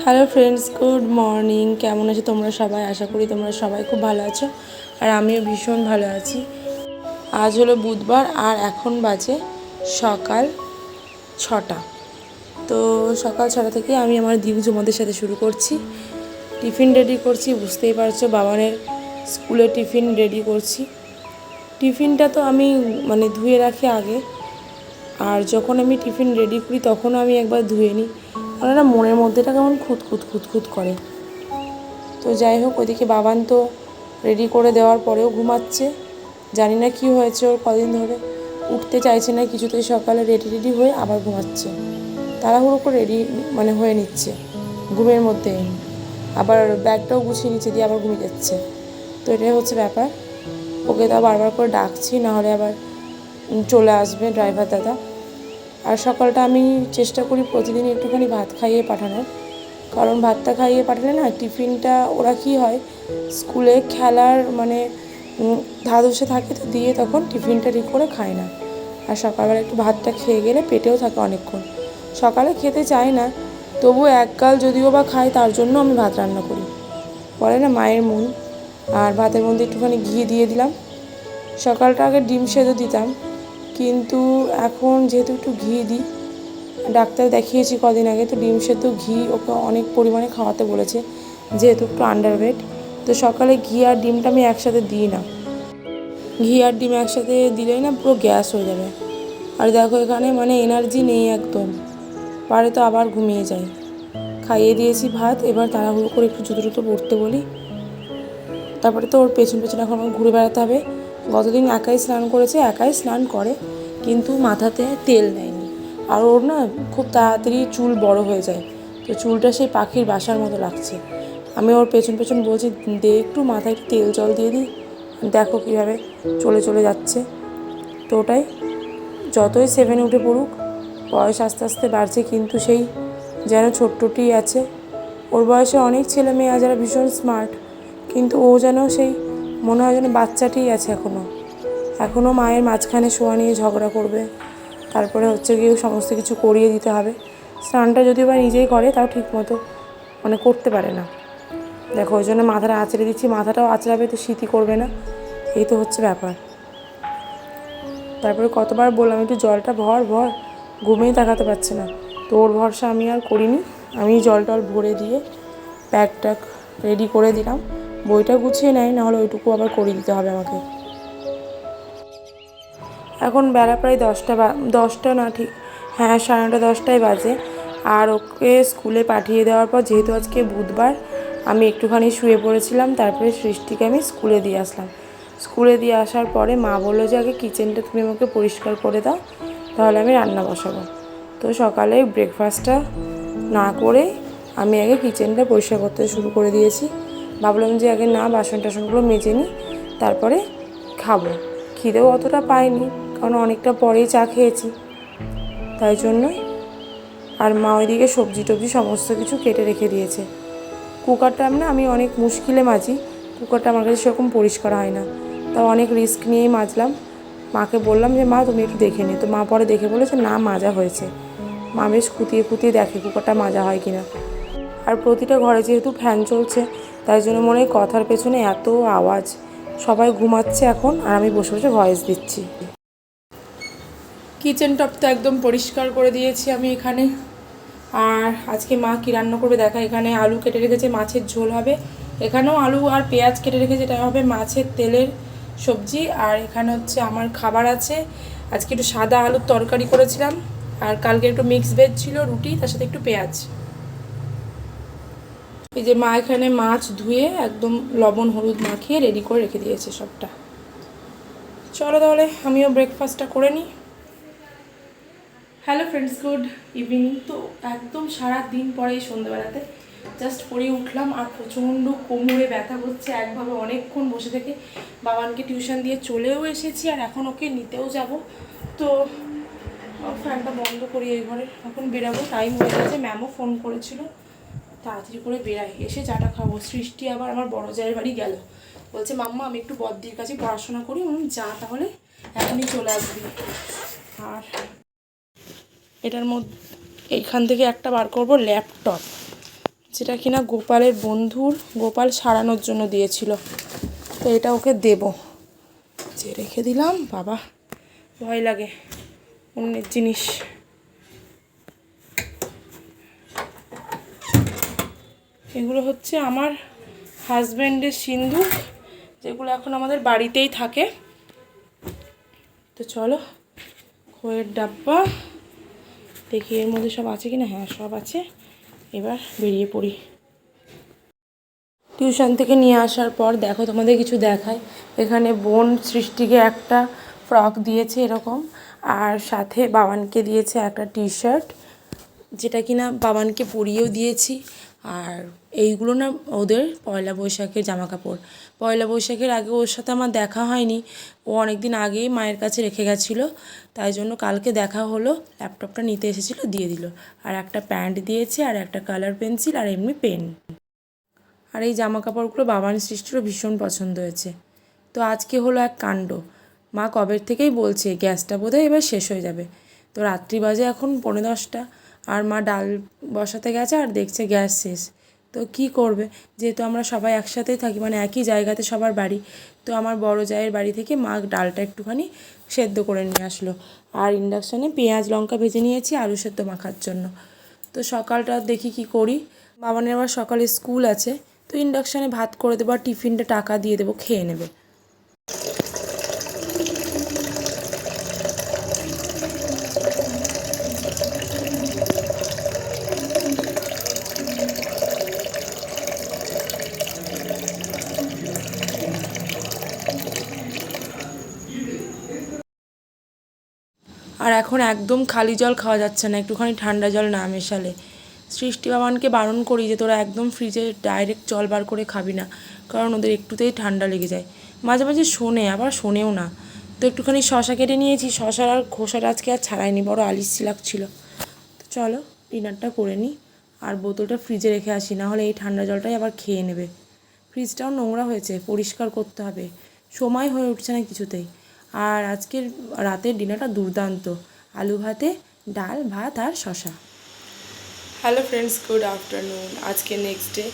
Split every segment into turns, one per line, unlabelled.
Hello friends good morning কেমন আছো তোমরা সবাই? আশা করি তোমরা সবাই খুব ভালো আছো। আর আমিও ভীষণ ভালো আছি। আজ হলো বুধবার আর এখন বাজে সকাল ছটা। তো সকাল ছটা থেকে আমি আমার দিন জমাদের সাথে শুরু করছি। টিফিন রেডি করছি, বুঝতেই পারছ বাবানের স্কুলে টিফিন রেডি করছি। টিফিনটা তো আমি মানে ধুয়ে রাখি আগে। আর যখন আমি টিফিন রেডি করি তখনও আমি একবার ধুয়ে নিই। কারণ না মনের মধ্যেটা কেমন খুঁত খুঁত খুঁত খুঁত করে। তো যাই হোক, ওইদিকে বাবান তো রেডি করে দেওয়ার পরেও ঘুমাচ্ছে। জানি না কি হয়েছে ওর কদিন ধরে। উঠতে চাইছে না, কিছুতেই সকালে রেডি রেডি হয়ে আবার ঘুমাচ্ছে। তাড়াহুড়ো করে রেডি মানে হয়ে নিচ্ছে, ঘুমের মধ্যে আবার ব্যাগটাও গুছিয়ে নিচ্ছে, দিয়ে আবার ঘুমিয়ে যাচ্ছে। তো এটাই হচ্ছে ব্যাপার। ওকে তো বারবার করে ডাকছি, নাহলে আবার চলে আসবে ড্রাইভার দাদা। আর সকালটা আমি চেষ্টা করি প্রতিদিন একটুখানি ভাত খাইয়ে পাঠানোর কারণ ভাতটা খাইয়ে পাঠালে না টিফিনটা ওরা কি হয়, স্কুলে খেলার মানে ধাদসে থাকে তো দিয়ে তখন টিফিনটা ঠিক করে খায় না। আর সকালবেলা একটু ভাতটা খেয়ে গেলে পেটেও থাকে অনেকক্ষণ। সকালে খেতে চায় না তবু এককাল যদিও বা খায় তার জন্য আমি ভাত রান্না করি। বলে না মায়ের মন, আর ভাতের মধ্যে একটুখানি ঘি দিয়ে দিলাম। সকালটা আগে ডিম সেদ্ধ দিতাম। কিন্তু এখন যেহেতু একটু ঘি দিই, ডাক্তার দেখিয়েছি কদিন আগে, তো ডিম সেদ্ধ ঘি ওকে অনেক পরিমাণে খাওয়াতে বলেছে, যেহেতু একটু আন্ডারওয়েট তো সকালে ঘি আর ডিমটা আমি একসাথে দিই না। ঘি আর ডিম একসাথে দিলেই না পুরো গ্যাস হয়ে যাবে। আর দেখো এখানে মানে এনার্জি নেই একদম, পারে তো আবার ঘুমিয়ে যায়। খাইয়ে দিয়েছি ভাত, এবার তাড়াহুড়ো করে একটু জুতো টুতো পড়তে বলি। তারপরে তো ওর পেছন পেছন এখন ঘুরে বেড়াতে হবে। গতদিন একাই স্নান করেছে, একাই স্নান করে, কিন্তু মাথাতে তেল নেয়নি আর ওর না খুব তাড়াতাড়ি চুল বড় হয়ে যায়, তো চুলটা সেই পাখির বাসার মতো লাগছে। আমি ওর পেছন পেছন বলছি, দে একটু মাথায় একটু তেল জল দিয়ে দিই, দেখো কীভাবে চলে চলে যাচ্ছে। তো ওটাই, যতই সেভেনে উঠে পড়ুক, বয়স আস্তে আস্তে বাড়ছে, কিন্তু সেই যেন ছোট্টটি আছে। ওর বয়সে অনেক ছেলে মেয়ে যারা ভীষণ স্মার্ট, কিন্তু ও যেন সেই মনে হয় যেন বাচ্চাটিই আছে এখনও এখনও মায়ের মাঝখানে শোয়া নিয়ে ঝগড়া করবে। তারপরে হচ্ছে গিয়ে সমস্ত কিছু করিয়ে দিতে হবে। স্নানটা যদিও বা নিজেই করে, তাও ঠিক মতো মানে করতে পারে না। দেখো, ওই জন্য মাথাটা আঁচড়ে দিচ্ছি। মাথাটাও আঁচড়াবে তো শীতই করবে না। এই তো হচ্ছে ব্যাপার। তারপরে কতবার বললাম, একটু জলটা ভর ভর। ঘুমেই তাকাতে পারছে না। তো ওর ভরসা আমি আর করিনি। আমি জল টল ভরে দিয়ে ব্যাগ ট্যাগ রেডি করে দিলাম। বইটা গুছিয়ে নেয়, নাহলে ওইটুকু আবার করে দিতে হবে আমাকে। এখন বেলা প্রায় দশটা বা, দশটা না ঠিক হ্যাঁ সাড়ে নটা দশটায় বাজে। আর ওকে স্কুলে পাঠিয়ে দেওয়ার পর, যেহেতু আজকে বুধবার, আমি একটুখানি শুয়ে পড়েছিলাম, তারপরে সৃষ্টিকে আমি স্কুলে দিয়ে আসলাম। স্কুলে দিয়ে আসার পরে মা বলল যে, আগে কিচেনটা তুমি আমাকে পরিষ্কার করে দাও, তাহলে আমি রান্না বসাবো। তো সকালে ব্রেকফাস্টটা না করে আমি আগে কিচেনটা পরিষ্কার করতে শুরু করে দিয়েছি। ভাবলাম যে আগে না বাসন টাসনগুলো মেজে নিই, তারপরে খাব। খিদেও অতটা পাইনি, কারণ অনেকটা পরেই চা খেয়েছি। তাই জন্যই আর মা ওইদিকে সবজি টবজি সমস্ত কিছু কেটে রেখে দিয়েছে। কুকারটা না আমি অনেক মুশকিলে মাজি, কুকারটা আমার কাছে সেরকম পরিষ্কার হয় না। তাও অনেক রিস্ক নিয়েই মাজলাম। মাকে বললাম যে, মা, তুমি একটু দেখে নি তো মা পরে দেখে বলেছে, না, মাজা হয়েছে। মা বেশ খুঁতিয়ে খুঁতিয়ে দেখে কুকারটা মাজা হয় কিনা। আর প্রতিটা ঘরে যেহেতু ফ্যান চলছে তাই জন্য মনে হয় কথার পেছনে এত আওয়াজ। সবাই ঘুমাচ্ছে এখন, আর আমি বসে বসে ভয়েস দিচ্ছি। কিচেন টপ তো একদম পরিষ্কার করে দিয়েছি আমি এখানে। আর আজকে মা কী রান্না করবে দেখা, এখানে আলু কেটে রেখেছে, মাছের ঝোল হবে। এখানেও আলু আর পেঁয়াজ কেটে রেখেছে, এটা হবে মাছের তেলের সবজি। আর এখানে হচ্ছে আমার খাবার আছে। আজকে একটু সাদা আলুর তরকারি করেছিলাম। আর কালকে একটু মিক্স ভেজ ছিল, রুটি, তার সাথে একটু পেঁয়াজ। এই যে মা এখানে মাছ ধুয়ে একদম লবণ, হলুদ মাখিয়ে রেডি করে রেখে দিয়েছে সবটা। চলো তাহলে, আমিও ব্রেকফাস্টটা করে নিই। হ্যালো ফ্রেন্ডস গুড ইভিনিং তো একদম সারা দিন পরে এই সন্ধ্যেবেলাতে জাস্ট পরে উঠলাম আর প্রচণ্ড কোমরে ব্যথা করছে। একভাবে অনেকক্ষণ বসে থেকে বাবানকে টিউশন দিয়ে চলেও এসেছি আর এখন ওকে নিতেও যাব। তো ফ্যানটা বন্ধ করি এই ঘরে। এখন বেরাবো। টাইম হয়ে গেছে। ম্যামও ফোন করেছিল। তাড়াতাড়ি করে বেরাই এসে চাটা খাব। সৃষ্টি আবার আমার বড় জায়ের বাড়ি গেল। বলছে মাম্মা আমি একটু বদ্দির কাছে পড়াশোনা করি উম, যা তাহলে এখনই চলে আসবি। আর এটার মধ্যে এইখান থেকে একটা বার করব ল্যাপটপ যেটা কিনা গোপালের বন্ধুর গোপাল সারানোর জন্য দিয়েছিল। তো এটা ওকে দেব। যে রেখে দিলাম বাবা ভয় লাগে অন্যের জিনিস। এগুলো হচ্ছে আমার হাজব্যান্ডের সিন্ধুক যেগুলো এখন আমাদের বাড়িতেই থাকে। তো চলো, খয়ের ডাব্বা। দেখি এর মধ্যে সব আছে কি না হ্যাঁ সব আছে। এবার বেরিয়ে পড়ি। টিউশন থেকে নিয়ে আসার পর দেখো তোমাদের কিছু দেখায়। এখানে বোন সৃষ্টিকে একটা ফ্রক দিয়েছে এরকম, আর সাথে বাবানকে দিয়েছে একটা টি শার্ট যেটা কিনা বাবানকে পরিয়েও দিয়েছি। আর এইগুলো না ওদের পয়লা বৈশাখের জামা কাপড় পয়লা বৈশাখের আগে ওর সাথে আমার দেখা হয়নি। ও অনেক দিন আগেই মায়ের কাছে রেখে গেছিল। তাই জন্য কালকে দেখা হলো, ল্যাপটপটা নিতে এসেছিল, দিয়ে দিল। আর একটা প্যান্ট দিয়েছে, আর একটা কালার পেন্সিল, আর এমনি পেন। আর এই জামা কাপড়গুলো বাবান সৃষ্টিরও ভীষণ পছন্দ হয়েছে। তো আজকে হলো এক কাণ্ড। মা কবের থেকেই বলছে, গ্যাসটা বোধহয় এবার শেষ হয়ে যাবে। তো রাত্রি বাজে এখন পৌনে দশটা। আর মা ডাল বসাতে গেছে আর দেখছে গ্যাস শেষ। তো কি করবে? যেহেতু আমরা সবাই একসাথেই থাকি মানে একই জায়গাতে সবার বাড়ি, তো আমার বড় জায়ের বাড়ি থেকে মা ডালটা একটুখানি সেদ্ধ করে নিয়ে আসলো। আর ইন্ডাকশানে পেঁয়াজ, লঙ্কা ভেজে নিয়েছি, আলু সেদ্ধ মাখার জন্য। তো সকালটা দেখি কি করি? বাবানের আবার সকালে স্কুল আছে, তো ইন্ডাকশানে ভাত করে দেবো আর টিফিনটা টাকা দিয়ে দেবো, খেয়ে নেবে। আর এখন একদম খালি জল খাওয়া যাচ্ছে না, একটুখানি ঠান্ডা জল না মেশালে। সৃষ্টি বাবানকে বারণ করি যে তোরা একদম ফ্রিজে ডাইরেক্ট জল বার করে খাবি না, কারণ ওদের একটুতেই ঠান্ডা লেগে যায়। মাঝে মাঝে শোনে, আবার শোনেও না। তো একটুখানি শশা কেটে নিয়েছি, শশার আর খোসাটা আজকে আর ছাড়াইনি, বড় আলিসি লাগছিল তো চলো, ডিনারটা করে নিই আর বোতলটা ফ্রিজে রেখে আসি, না হলে এই ঠান্ডা জলটাই আবার খেয়ে নেবে। ফ্রিজটাও নোংরা হয়েছে, পরিষ্কার করতে হবে। সময় হয়ে উঠছে না কিছুতেই। আর আজকের রাতের ডিনারটা দুর্দান্ত। আলু ভাতে, ডাল, ভাত আর শশা হ্যালো ফ্রেন্ডস গুড আফটারনুন আজকে নেক্সট ডে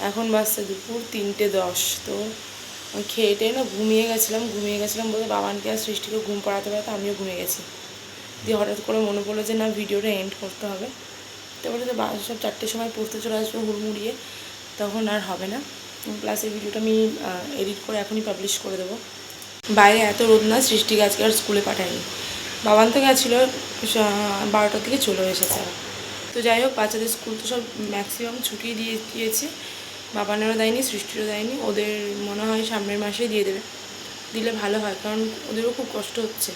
এখন বাজছে দুপুর তিনটে দশ। তো খেয়ে টেয়ে না ঘুমিয়ে গেছিলাম। ঘুমিয়ে গেছিলাম বলে বাবানকে আর সৃষ্টিকে ঘুম পাড়াতে পারতে আমিও ঘুমিয়ে গেছি। দিয়ে হঠাৎ করে মনে পড়ল যে না, ভিডিওটা এন্ড করতে হবে। তারপরে তো বা- সব চারটের সময় পড়তে চলে আসবে হুড়মুড়িয়ে তখন আর হবে না। প্লাস এই ভিডিওটা আমি এডিট করে এখনই পাবলিশ করে দেবো। বাইরে এত রোদ না সৃষ্টিকে আজকে আর স্কুলে পাঠায়নি। বাবান তো গেছিল বারোটার দিকে চলে এসেছে। তো যাই হোক, বাচ্চাদের স্কুল তো সব ম্যাক্সিমাম ছুটি দিয়ে দিয়েছে। বাবানেরও দেয়নি, সৃষ্টিরও দেয়নি। ওদের মনে হয় সামনের মাসেই দিয়ে দেবে। দিলে ভালো হয়, কারণ ওদেরও খুব কষ্ট হচ্ছে।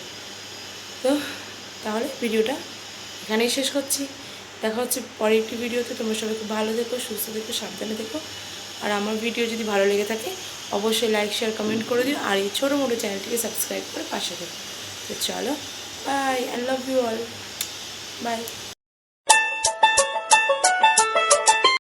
তো তাহলে ভিডিওটা এখানেই শেষ করছি। দেখা হচ্ছে পরের একটি ভিডিওতে। তোমরা সবাই খুব ভালো দেখো সুস্থ দেখো সাবধানে দেখো আর আমার ভিডিও যদি ভালো লেগে থাকে অবশ্যই লাইক শেয়ার কমেন্ট করে দিও। আর এই ছোটো মোটো চ্যানেলটিকে সাবস্ক্রাইব করে পাশে দেবো তো চলো bye I love you all bye